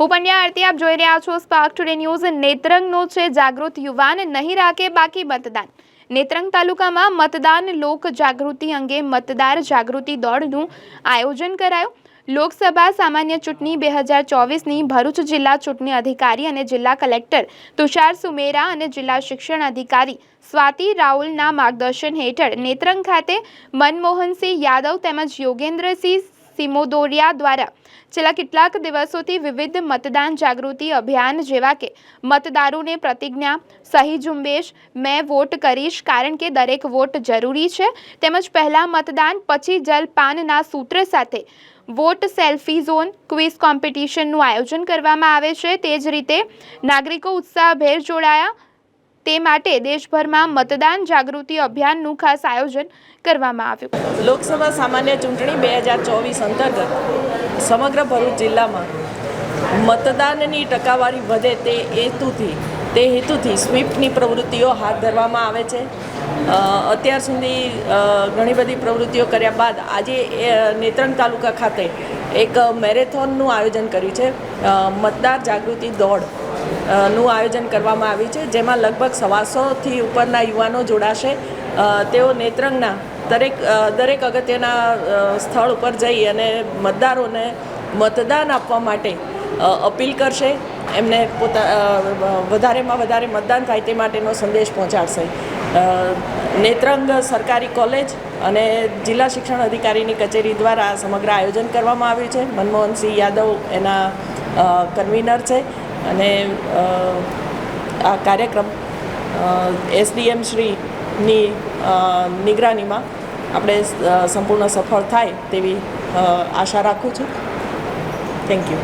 હું પંડ્યા આરતી, આપ જોઈ રહ્યા છો સ્પાર્ક ટુડે ન્યૂઝ નેત્રંગનો છે જાગૃત યુવાન, નહીં રાખે બાકી મતદાન. નેત્રંગ તાલુકામાં મતદાન લોક જાગૃતિ અંગે મતદાર જાગૃતિ દોડનું આયોજન કરાયું. લોકસભા સામાન્ય ચૂંટણી બે હજાર ચોવીસની ભરૂચ જિલ્લા ચૂંટણી અધિકારી અને જિલ્લા કલેક્ટર તુષાર સુમેરા અને જિલ્લા શિક્ષણ અધિકારી સ્વાતિ રાઉલના માર્ગદર્શન હેઠળ નેત્રંગ ખાતે મનમોહનસિંહ યાદવ તેમજ યોગેન્દ્રસિંહ સિમોદોરિયા દ્વારા છેલ્લા કેટલાક દિવસોથી વિવિધ મતદાન જાગૃતિ અભિયાન જેવા કે મતદારોને પ્રતિજ્ઞા, સહી ઝુંબેશ, મેં વોટ કરીશ કારણ કે દરેક વોટ જરૂરી છે, તેમજ પહેલાં મતદાન, પછી જલપાનના સૂત્ર સાથે વોટ સેલ્ફી ઝોન ક્વિઝ કોમ્પિટિશનનું આયોજન કરવામાં આવે છે. તે જ રીતે નાગરિકો ઉત્સાહભેર જોડાયા. તે માટે દેશભરમાં મતદાન જાગૃતિ અભિયાનનું ખાસ આયોજન કરવામાં આવ્યું. લોકસભા સામાન્ય ચૂંટણી બે હજાર ચોવીસ અંતર્ગત સમગ્ર ભરૂચ જિલ્લામાં મતદાનની ટકાવારી વધે તે હેતુથી તે હેતુથી સ્વીપની પ્રવૃત્તિઓ હાથ ધરવામાં આવે છે. અત્યાર સુધી ઘણી બધી પ્રવૃત્તિઓ કર્યા બાદ આજે નેત્રંગ તાલુકા ખાતે એક મેરેથોનનું આયોજન કર્યું છે. મતદાર જાગૃતિ દોડ. નું આયોજન કરવામાં આવ્યું છે, જેમાં લગભગ સવાસોથી ઉપરના યુવાનો જોડાશે. તેઓ નેત્રંગના દરેક દરેક અગત્યના સ્થળ ઉપર જઈ અને મતદારોને મતદાન આપવા માટે અપીલ કરશે. એમને પોતા વધારેમાં વધારે મતદાન થાય તે માટેનો સંદેશ પહોંચાડશે. નેત્રંગ સરકારી કોલેજ અને જિલ્લા શિક્ષણ અધિકારીની કચેરી દ્વારા સમગ્ર આયોજન કરવામાં આવ્યું છે. મનમોહનસિંહ યાદવ એના કન્વીનર છે. અને આ કાર્યક્રમ એસડીએમ શ્રીની નિગરાનીમાં આપણે સંપૂર્ણ સફળ થાય તેવી આશા રાખું છું. Thank you